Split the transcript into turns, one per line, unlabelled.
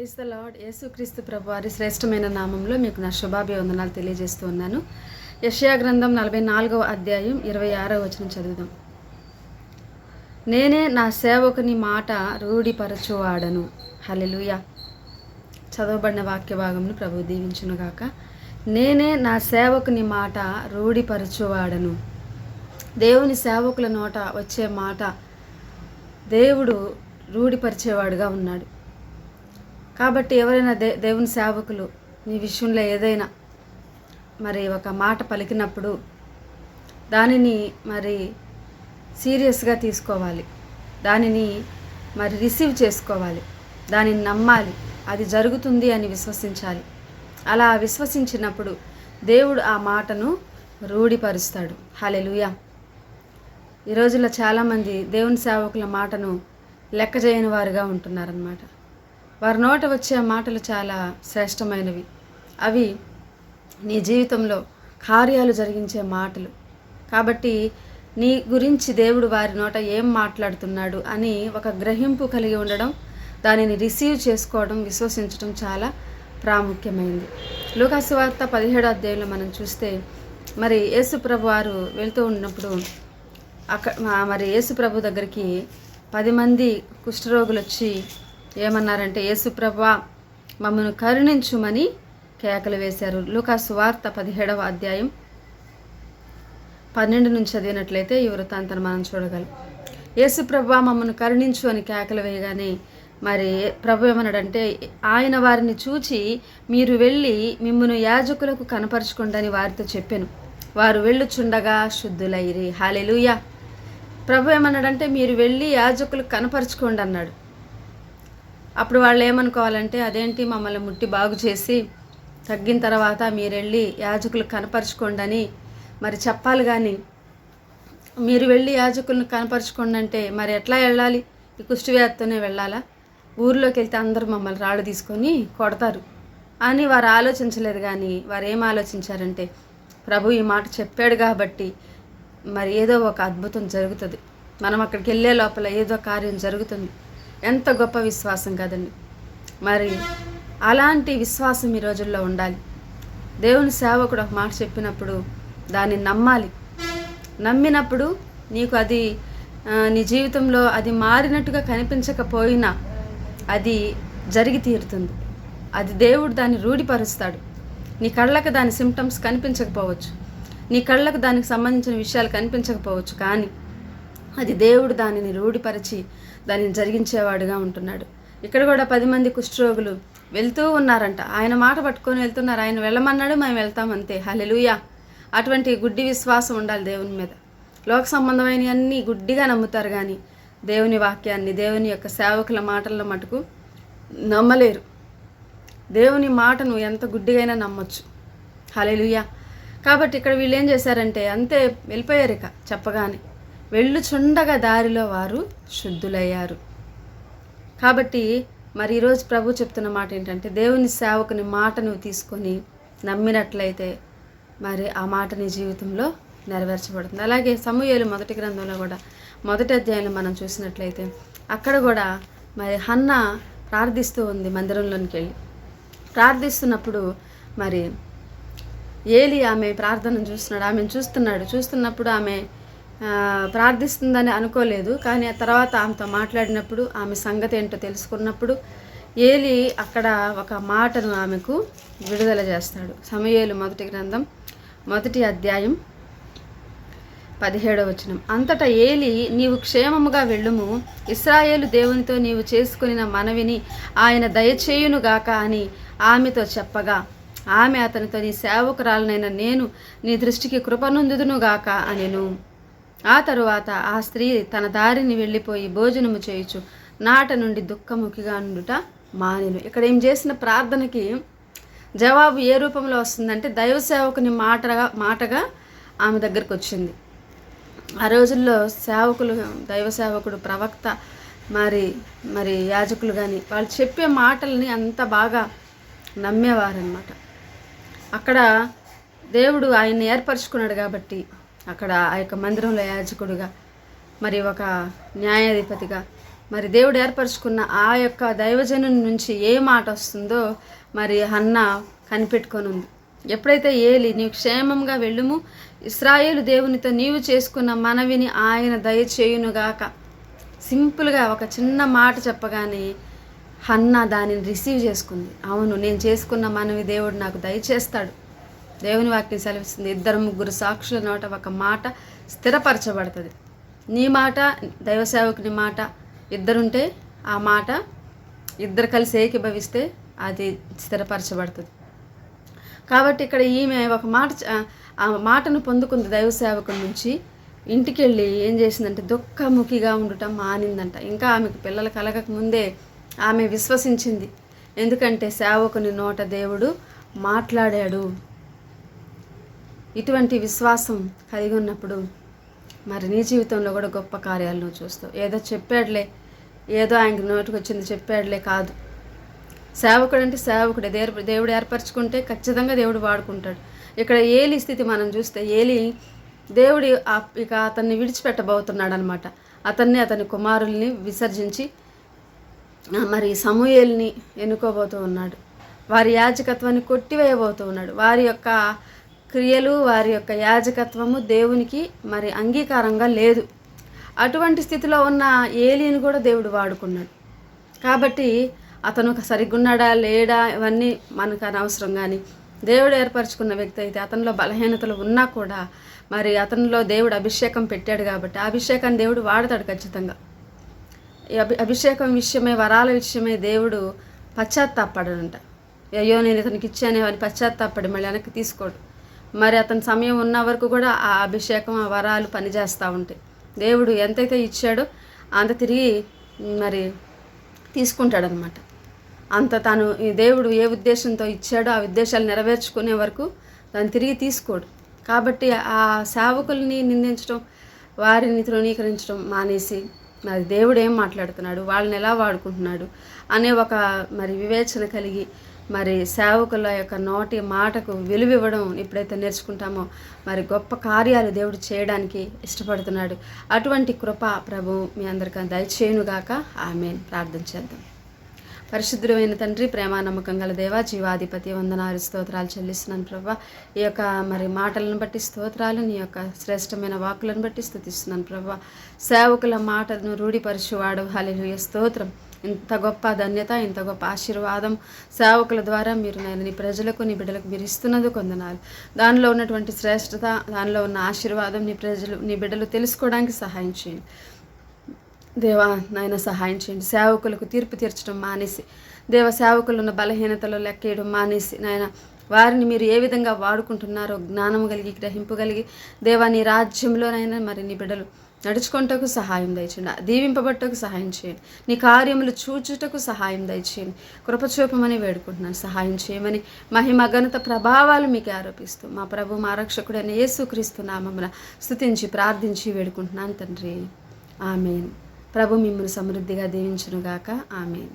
Praise the lord. యేసుక్రీస్తు ప్రభు వారి శ్రేష్టమైన నామంలో మీకు నా శుభాభివందనాలు తెలియజేస్తూ ఉన్నాను. యషయా గ్రంథం నలభై నాలుగవ అధ్యాయం ఇరవై ఆరో వచనం చదువుదాం. నేనే నా సేవకుని మాట రూఢిపరచువాడను. హలెలుయ చదవబడిన వాక్య భాగంను ప్రభు దీవించునుగాక. నేనే నా సేవకుని మాట రూఢిపరచువాడను. దేవుని సేవకుల నోట వచ్చే మాట దేవుడు రూఢిపరిచేవాడుగా ఉన్నాడు. కాబట్టి ఎవరైనా దే దేవుని సేవకులు మీ విషయంలో ఏదైనా మరి ఒక మాట పలికినప్పుడు దానిని మరి సీరియస్గా తీసుకోవాలి. దానిని మరి రిసీవ్ చేసుకోవాలి. దానిని నమ్మాలి. అది జరుగుతుంది అని విశ్వసించాలి. అలా విశ్వసించినప్పుడు దేవుడు ఆ మాటను రూఢిపరుస్తాడు. హలెలుయా ఈ రోజుల్లో చాలామంది దేవుని సేవకుల మాటను లెక్క చేయని వారుగా ఉంటున్నారన్నమాట. వారి నోట వచ్చే మాటలు చాలా శ్రేష్టమైనవి. అవి నీ జీవితంలో కార్యాలు జరిగించే మాటలు. కాబట్టి నీ గురించి దేవుడు వారి నోట ఏం మాట్లాడుతున్నాడు అని ఒక గ్రహింపు కలిగి ఉండడం దానిని రిసీవ్ చేసుకోవడం విశ్వసించడం చాలా ప్రాముఖ్యమైంది. లోకాసువార్త పదిహేడు పదిహేడో అధ్యాయంలో మనం చూస్తే మరి యేసుప్రభు వారు వెళ్తూ ఉన్నప్పుడు అక్కడ మరి యేసుప్రభు దగ్గరికి పది మంది కుష్ఠరోగులు వచ్చి ఏమన్నారంటే యేసు మమ్మను మమ్మల్ని కరుణించుమని కేకలు వేశారు. లూకాసు వార్త పదిహేడవ అధ్యాయం పన్నెండు నుంచి చదివినట్లయితే ఈ వృత్తాంతాన్ని మనం చూడగలం. యేసుప్రభ మమ్మను కరుణించు అని కేకలు వేయగానే మరి ప్రభు ఏమన్నాడంటే ఆయన వారిని చూచి మీరు వెళ్ళి మిమ్మల్ని యాజకులకు కనపరచుకుండని వారితో చెప్పాను. వారు వెళ్ళుచుండగా శుద్ధులైరి. హాలెలుయా. ప్రభు ఏమన్నాడంటే మీరు వెళ్ళి యాజకులకు కనపరచుకోండి అన్నాడు. అప్పుడు వాళ్ళు ఏమనుకోవాలంటే అదేంటి మమ్మల్ని ముట్టి బాగు చేసి తగ్గిన తర్వాత మీరు వెళ్ళి యాజకులు కనపరచుకోండి అని మరి చెప్పాలి కానీ మీరు వెళ్ళి యాజకులను కనపరచుకోండి అంటే మరి ఎట్లా వెళ్ళాలి? ఈ కుష్టివ్యాధితోనే వెళ్ళాలా? ఊర్లోకి వెళ్తే అందరూ మమ్మల్ని రాళ్ళు తీసుకొని కొడతారు. అని వారు ఆలోచించలేదు కానీ వారు ఏం ఆలోచించారంటే ప్రభు ఈ మాట చెప్పాడు కాబట్టి మరి ఏదో ఒక అద్భుతం జరుగుతుంది. మనం అక్కడికి వెళ్ళే లోపల ఏదో కార్యం జరుగుతుంది. ఎంత గొప్ప విశ్వాసం కదండి. మరి అలాంటి విశ్వాసం ఈ రోజుల్లో ఉండాలి. దేవుని సేవకుడు ఒక మాట చెప్పినప్పుడు దాన్ని నమ్మాలి. నమ్మినప్పుడు నీకు అది నీ జీవితంలో అది మారినట్టుగా కనిపించకపోయినా అది జరిగి తీరుతుంది. అది దేవుడు దాన్ని రూఢిపరుస్తాడు. నీ కళ్ళకు దాని సిమ్టమ్స్ కనిపించకపోవచ్చు. నీ కళ్ళకు దానికి సంబంధించిన విషయాలు కనిపించకపోవచ్చు కానీ అది దేవుడు దానిని రూఢిపరిచి దానిని జరిగించేవాడుగా ఉంటున్నాడు. ఇక్కడ కూడా పది మంది కుష్ఠరోగులు వెళ్తూ ఉన్నారంట. ఆయన మాట పట్టుకొని వెళ్తున్నారు. ఆయన వెళ్ళమన్నాడు మేము వెళ్తాం అంతే. హలెలుయా అటువంటి గుడ్డి విశ్వాసం ఉండాలి దేవుని మీద. లోక సంబంధమైన అన్నీ గుడ్డిగా నమ్ముతారు కానీ దేవుని వాక్యాన్ని దేవుని యొక్క సేవకుల మాటల మటుకు నమ్మలేరు. దేవుని మాటను ఎంత గుడ్డిగైనా నమ్మొచ్చు. హలెలుయా కాబట్టి ఇక్కడ వీళ్ళు ఏం చేశారంటే అంతే వెళ్ళిపోయారు ఇక చెప్పగానే. వెళ్ళుచుండగా దారిలో వారు శుద్ధులయ్యారు. కాబట్టి మరి ఈరోజు ప్రభు చెప్తున్న మాట ఏంటంటే దేవుని సేవకుని మాట నువ్వు తీసుకొని నమ్మినట్లయితే మరి ఆ మాట నీ జీవితంలో నెరవేర్చబడుతుంది. అలాగే సమూహలు మొదటి గ్రంథంలో కూడా మొదటి అధ్యాయంలో మనం చూసినట్లయితే అక్కడ కూడా మరి హన్న ప్రార్థిస్తూ ఉంది మందిరంలోనికి వెళ్ళి. ప్రార్థిస్తున్నప్పుడు మరి ఏలి ఆమె ప్రార్థన చూస్తున్నాడు. ఆమెను చూస్తున్నాడు. చూస్తున్నప్పుడు ఆమె ప్రార్థిస్తుందని అనుకోలేదు. కానీ ఆ తర్వాత ఆమెతో మాట్లాడినప్పుడు ఆమె సంగతి ఏంటో తెలుసుకున్నప్పుడు ఏలి అక్కడ ఒక మాటను ఆమెకు విడుదల చేస్తాడు. సమయేలు మొదటి గ్రంథం మొదటి అధ్యాయం పదిహేడవ వచనం. అంతటా ఏలి నీవు క్షేమముగా వెళ్ళుము. ఇస్రాయేలు దేవునితో నీవు చేసుకుని మనవిని ఆయన దయచేయునుగాక అని ఆమెతో చెప్పగా ఆమె అతనితో నీ సేవకురాలనైన నేను నీ దృష్టికి కృపనొందుదునుగాక అనెను. ఆ తరువాత ఆ స్త్రీ తన దారిని వెళ్ళిపోయి భోజనము చేయొచ్చు నాట నుండి దుఃఖముఖిగా నుండుట మానెను. ఇక్కడ ఏం చేసిన ప్రార్థనకి జవాబు ఏ రూపంలో వస్తుందంటే దైవ సేవకుని మాటగా మాటగా ఆమె దగ్గరకు వచ్చింది. ఆ రోజుల్లో సేవకులు దైవ సేవకుడు ప్రవక్త మరి మరి యాజకులు కానీ వాళ్ళు చెప్పే మాటల్ని అంత బాగా నమ్మేవారనమాట అక్కడ దేవుడు ఆయన్ని ఏర్పరచుకున్నాడు కాబట్టి అక్కడ ఆ యొక్క మందిరంలో యాజకుడుగా మరి ఒక న్యాయాధిపతిగా మరి దేవుడు ఏర్పరచుకున్న ఆ యొక్క దైవజను నుంచి ఏ మాట వస్తుందో మరి అన్న కనిపెట్టుకొని ఉంది. ఎప్పుడైతే ఏలి నీవు క్షేమంగా వెళ్ళుము ఇస్రాయేలు దేవునితో నీవు చేసుకున్న మనవిని ఆయన దయచేయునుగాక. సింపుల్గా ఒక చిన్న మాట చెప్పగానే హన్న దానిని రిసీవ్ చేసుకుంది. అవును నేను చేసుకున్న మనవి దేవుడు నాకు దయచేస్తాడు. దేవుని వాక్యం సెలవిస్తుంది. ఇద్దరు ముగ్గురు సాక్షుల నోట ఒక మాట స్థిరపరచబడుతుంది. నీ మాట దైవ సేవకుని మాట ఇద్దరుంటే ఆ మాట ఇద్దరు కలిసి ఏకీభవిస్తే అది స్థిరపరచబడుతుంది. కాబట్టి ఇక్కడ ఈమె ఒక మాట ఆ మాటను పొందుకుంది దైవ సేవకుడి నుంచి. ఇంటికి వెళ్ళి ఏం చేసిందంటే దుఃఖముఖిగా ఉండటం మానిందంట. ఇంకా ఆమెకు పిల్లలు కలగక ముందే ఆమె విశ్వసించింది. ఎందుకంటే సేవకుని నోట దేవుడు మాట్లాడాడు. ఇటువంటి విశ్వాసం కలిగి ఉన్నప్పుడు మరి నీ జీవితంలో కూడా గొప్ప కార్యాలు నువ్వు చూస్తావు. ఏదో చెప్పాడులే ఏదో ఆయనకి నోటికి వచ్చింది చెప్పాడులే కాదు. సేవకుడు అంటే సేవకుడే దేవుడు దేవుడు ఏర్పరచుకుంటే ఖచ్చితంగా దేవుడు వాడుకుంటాడు. ఇక్కడ ఏలి స్థితి మనం చూస్తే ఏలి దేవుడి ఇక అతన్ని విడిచిపెట్టబోతున్నాడు అనమాట అతన్ని అతని కుమారుల్ని విసర్జించి మరి సమూయేల్ని ఎన్నుకోబోతూ ఉన్నాడు. వారి యాజకత్వాన్ని కొట్టివేయబోతూ ఉన్నాడు. వారి యొక్క క్రియలు వారి యొక్క యాజకత్వము దేవునికి మరి అంగీకారంగా లేదు. అటువంటి స్థితిలో ఉన్న ఏలిని కూడా దేవుడు వాడుకున్నాడు. కాబట్టి అతను ఒక సరిగ్గున్నాడా లేడా? ఇవన్నీ మనకు అనవసరం కానీ దేవుడు ఏర్పరచుకున్న వ్యక్తి అయితే అతనిలో బలహీనతలు ఉన్నా కూడా మరి అతనిలో దేవుడు అభిషేకం పెట్టాడు కాబట్టి ఆ అభిషేకాన్ని దేవుడు వాడతాడు ఖచ్చితంగా. ఈ అభి అభిషేకం విషయమే వరాల విషయమే దేవుడు పశ్చాత్తాపడడంట అయ్యో నేను ఇతనికి ఇచ్చానే అని పశ్చాత్తాపడి మళ్ళీ వెనక్కి తీసుకోడు. మరి అతని సమయం ఉన్న వరకు కూడా ఆ అభిషేకం ఆ వరాలు పనిచేస్తూ ఉంటాయి దేవుడు ఎంతైతే ఇచ్చాడో అంత తిరిగి మరి తీసుకుంటాడనమాట. అంత తను ఈ దేవుడు ఏ ఉద్దేశంతో ఇచ్చాడో ఆ ఉద్దేశాలు నెరవేర్చుకునే వరకు దాన్ని తిరిగి తీసుకోడు. కాబట్టి ఆ సేవకుల్ని నిందించడం వారిని తృణీకరించడం మానేసి మరి దేవుడు ఏం మాట్లాడుతున్నాడు? వాళ్ళని ఎలా వాడుకుంటున్నాడు? అనే ఒక మరి వివేచన కలిగి మరి సేవకుల యొక్క నోటి మాటకు విలువ ఇవ్వడం ఎప్పుడైతే నేర్చుకుంటామో మరి గొప్ప కార్యాలు దేవుడు చేయడానికి ఇష్టపడుతున్నాడు. అటువంటి కృప ప్రభు మీ అందరికీ దయచేయునుగాక ఆమె ప్రార్థన చేద్దాం. పరిశుద్ధమైన తండ్రి ప్రేమ నమ్మకం గల దేవ జీవాధిపతి వందనాలు స్తోత్రాలు చెల్లిస్తున్నాను ప్రభా. ఈ యొక్క మరి మాటలను బట్టి స్తోత్రాలు నీ యొక్క శ్రేష్టమైన వాకులను బట్టి స్థుతిస్తున్నాను ప్రభా. సేవకుల మాటను రూఢిపరచువాడు. హల్లెలూయా. స్తోత్రం. ఇంత గొప్ప ధన్యత ఇంత గొప్ప ఆశీర్వాదం సేవకుల ద్వారా మీరు నేను నీ ప్రజలకు నీ బిడ్డలకు మీరు ఇస్తున్నది కొందనాలు. దానిలో ఉన్నటువంటి శ్రేష్టత దానిలో ఉన్న ఆశీర్వాదం నీ ప్రజలు నీ బిడ్డలు తెలుసుకోవడానికి సహాయం చేయండి. దేవా నాయన సహాయం చేయండి. సేవకులకు తీర్పు తీర్చడం మానేసి దేవ సేవకులు ఉన్న బలహీనతలు లెక్కేయడం మానేసి నాయన వారిని మీరు ఏ విధంగా వాడుకుంటున్నారో జ్ఞానం కలిగి గ్రహింపు కలిగి దేవా నీ రాజ్యంలోనైనా మరి నీ బిడ్డలు నడుచుకుంటకు సహాయం దయచేయండి. దీవింపబట్టకు సహాయం చేయండి. నీ కార్యములు చూచుటకు సహాయం దయచేయండి. కృపచూపమని వేడుకుంటున్నాను. సహాయం చేయమని మహిమ ఘనత ప్రభావాలు మీకు ఆరోపిస్తూ మా ప్రభు మా రక్షకుడైన యేసుక్రీస్తు నామమున స్తుతించి ప్రార్థించి వేడుకుంటున్నాను తండ్రి. ఆమెన్. ప్రభు మిమ్మల్ని సమృద్ధిగా దీవించునుగాక. ఆమెన్.